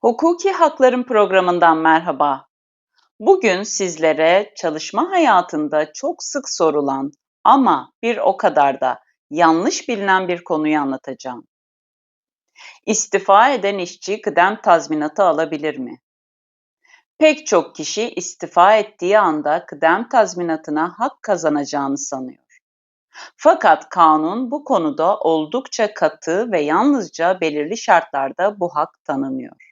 Hukuki Hakların programından merhaba. Bugün sizlere çalışma hayatında çok sık sorulan ama bir o kadar da yanlış bilinen bir konuyu anlatacağım. İstifa eden işçi kıdem tazminatı alabilir mi? Pek çok kişi istifa ettiği anda kıdem tazminatına hak kazanacağını sanıyor. Fakat kanun bu konuda oldukça katı ve yalnızca belirli şartlarda bu hak tanınıyor.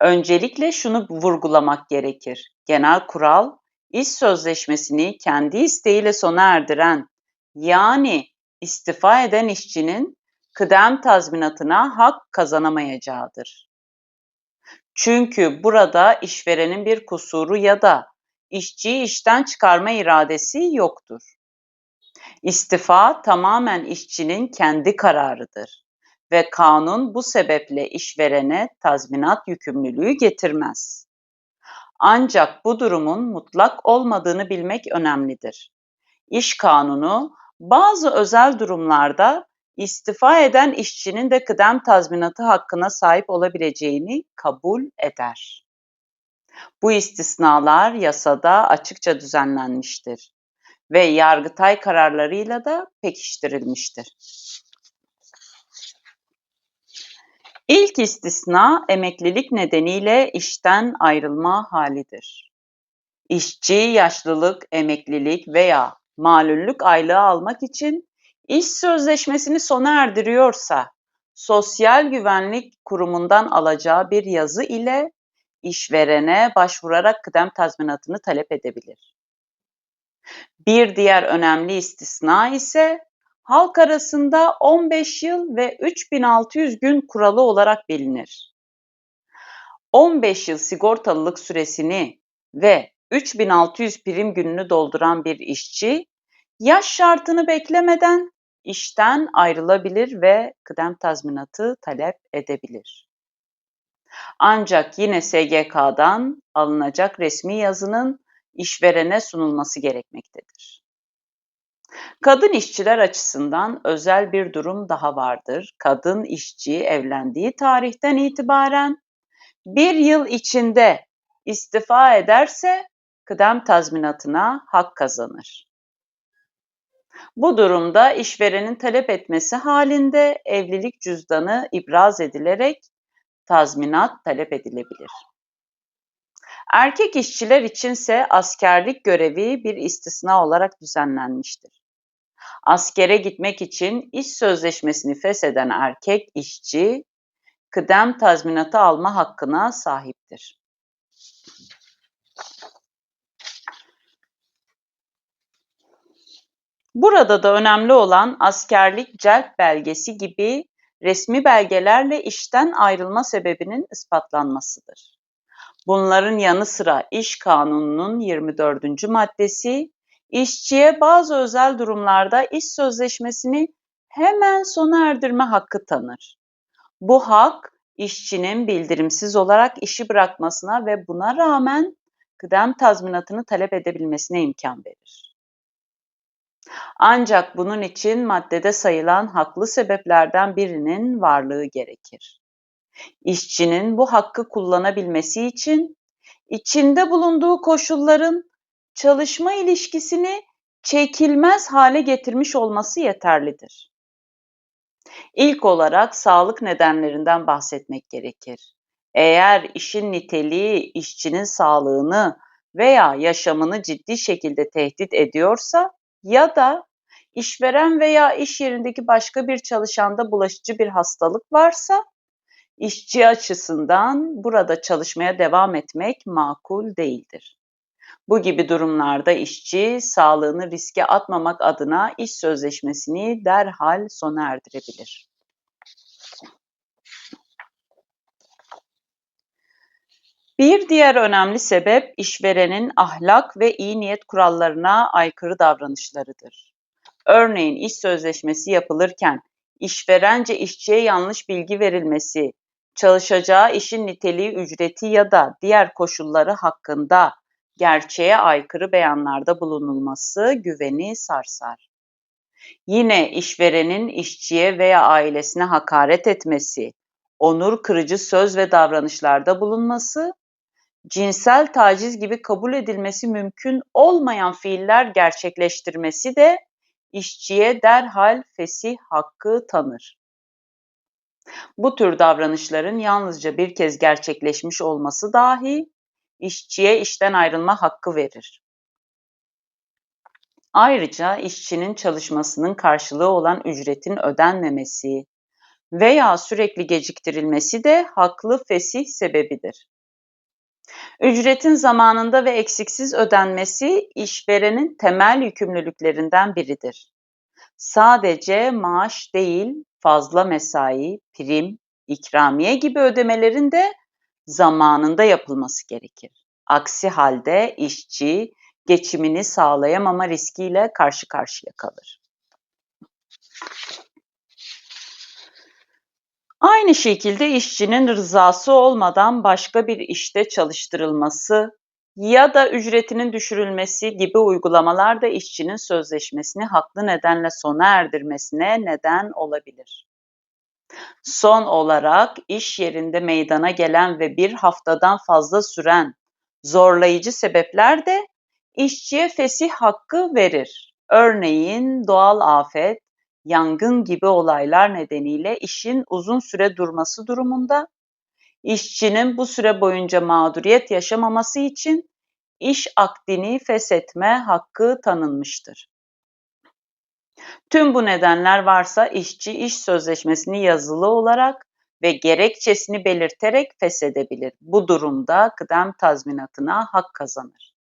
Öncelikle şunu vurgulamak gerekir. Genel kural, iş sözleşmesini kendi isteğiyle sona erdiren, yani istifa eden işçinin kıdem tazminatına hak kazanamayacağıdır. Çünkü burada işverenin bir kusuru ya da işçiyi işten çıkarma iradesi yoktur. İstifa tamamen işçinin kendi kararıdır ve kanun bu sebeple işverene tazminat yükümlülüğü getirmez. Ancak bu durumun mutlak olmadığını bilmek önemlidir. İş kanunu bazı özel durumlarda istifa eden işçinin de kıdem tazminatı hakkına sahip olabileceğini kabul eder. Bu istisnalar yasada açıkça düzenlenmiştir ve Yargıtay kararlarıyla da pekiştirilmiştir. İlk istisna emeklilik nedeniyle işten ayrılma halidir. İşçi yaşlılık, emeklilik veya malüllük aylığı almak için iş sözleşmesini sona erdiriyorsa Sosyal Güvenlik Kurumu'ndan alacağı bir yazı ile işverene başvurarak kıdem tazminatını talep edebilir. Bir diğer önemli istisna ise halk arasında 15 yıl ve 3600 gün kuralı olarak bilinir. 15 yıl sigortalılık süresini ve 3600 prim gününü dolduran bir işçi yaş şartını beklemeden işten ayrılabilir ve kıdem tazminatı talep edebilir. Ancak yine SGK'dan alınacak resmi yazının işverene sunulması gerekmektedir. Kadın işçiler açısından özel bir durum daha vardır. Kadın işçi evlendiği tarihten itibaren bir yıl içinde istifa ederse kıdem tazminatına hak kazanır. Bu durumda işverenin talep etmesi halinde evlilik cüzdanı ibraz edilerek tazminat talep edilebilir. Erkek işçiler içinse askerlik görevi bir istisna olarak düzenlenmiştir. Askere gitmek için iş sözleşmesini fesheden erkek işçi kıdem tazminatı alma hakkına sahiptir. Burada da önemli olan askerlik celp belgesi gibi resmi belgelerle işten ayrılma sebebinin ispatlanmasıdır. Bunların yanı sıra İş Kanunu'nun 24. maddesi işçiye bazı özel durumlarda iş sözleşmesini hemen sona erdirme hakkı tanır. Bu hak işçinin bildirimsiz olarak işi bırakmasına ve buna rağmen kıdem tazminatını talep edebilmesine imkan verir. Ancak bunun için maddede sayılan haklı sebeplerden birinin varlığı gerekir. İşçinin bu hakkı kullanabilmesi için içinde bulunduğu koşulların çalışma ilişkisini çekilmez hale getirmiş olması yeterlidir. İlk olarak sağlık nedenlerinden bahsetmek gerekir. Eğer işin niteliği işçinin sağlığını veya yaşamını ciddi şekilde tehdit ediyorsa ya da işveren veya iş yerindeki başka bir çalışanda bulaşıcı bir hastalık varsa işçi açısından burada çalışmaya devam etmek makul değildir. Bu gibi durumlarda işçi sağlığını riske atmamak adına iş sözleşmesini derhal sona erdirebilir. Bir diğer önemli sebep işverenin ahlak ve iyi niyet kurallarına aykırı davranışlarıdır. Örneğin iş sözleşmesi yapılırken işverence işçiye yanlış bilgi verilmesi, çalışacağı işin niteliği, ücreti ya da diğer koşulları hakkında gerçeğe aykırı beyanlarda bulunulması güveni sarsar. Yine işverenin işçiye veya ailesine hakaret etmesi, onur kırıcı söz ve davranışlarda bulunması, cinsel taciz gibi kabul edilmesi mümkün olmayan fiiller gerçekleştirmesi de işçiye derhal fesih hakkı tanır. Bu tür davranışların yalnızca bir kez gerçekleşmiş olması dahi işçiye işten ayrılma hakkı verir. Ayrıca işçinin çalışmasının karşılığı olan ücretin ödenmemesi veya sürekli geciktirilmesi de haklı fesih sebebidir. Ücretin zamanında ve eksiksiz ödenmesi işverenin temel yükümlülüklerinden biridir. Sadece maaş değil, fazla mesai, prim, ikramiye gibi ödemelerin de zamanında yapılması gerekir. Aksi halde işçi geçimini sağlayamama riskiyle karşı karşıya kalır. Aynı şekilde işçinin rızası olmadan başka bir işte çalıştırılması ya da ücretinin düşürülmesi gibi uygulamalar da işçinin sözleşmesini haklı nedenle sona erdirmesine neden olabilir. Son olarak iş yerinde meydana gelen ve bir haftadan fazla süren zorlayıcı sebepler de işçiye fesih hakkı verir. Örneğin doğal afet, yangın gibi olaylar nedeniyle işin uzun süre durması durumunda işçinin bu süre boyunca mağduriyet yaşamaması için iş akdini feshetme hakkı tanınmıştır. Tüm bu nedenler varsa işçi iş sözleşmesini yazılı olarak ve gerekçesini belirterek feshedebilir. Bu durumda kıdem tazminatına hak kazanır.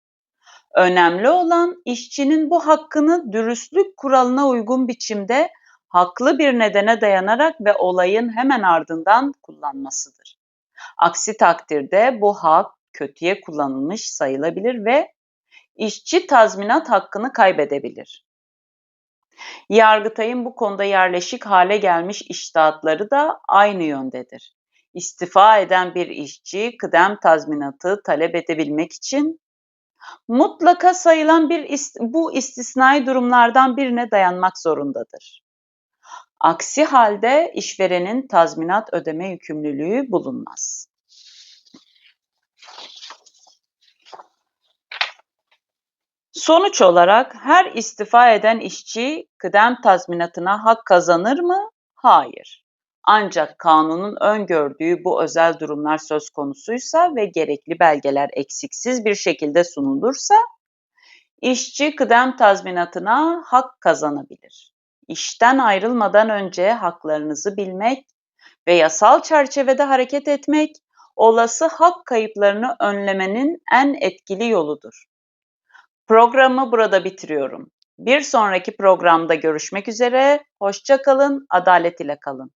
Önemli olan işçinin bu hakkını dürüstlük kuralına uygun biçimde haklı bir nedene dayanarak ve olayın hemen ardından kullanmasıdır. Aksi takdirde bu hak kötüye kullanılmış sayılabilir ve işçi tazminat hakkını kaybedebilir. Yargıtay'ın bu konuda yerleşik hale gelmiş iştahatları da aynı yöndedir. İstifa eden bir işçi kıdem tazminatı talep edebilmek için mutlaka sayılan bir bu istisnai durumlardan birine dayanmak zorundadır. Aksi halde işverenin tazminat ödeme yükümlülüğü bulunmaz. Sonuç olarak her istifa eden işçi kıdem tazminatına hak kazanır mı? Hayır. Ancak kanunun öngördüğü bu özel durumlar söz konusuysa ve gerekli belgeler eksiksiz bir şekilde sunulursa işçi kıdem tazminatına hak kazanabilir. İşten ayrılmadan önce haklarınızı bilmek ve yasal çerçevede hareket etmek olası hak kayıplarını önlemenin en etkili yoludur. Programı burada bitiriyorum. Bir sonraki programda görüşmek üzere. Hoşça kalın, adalet ile kalın.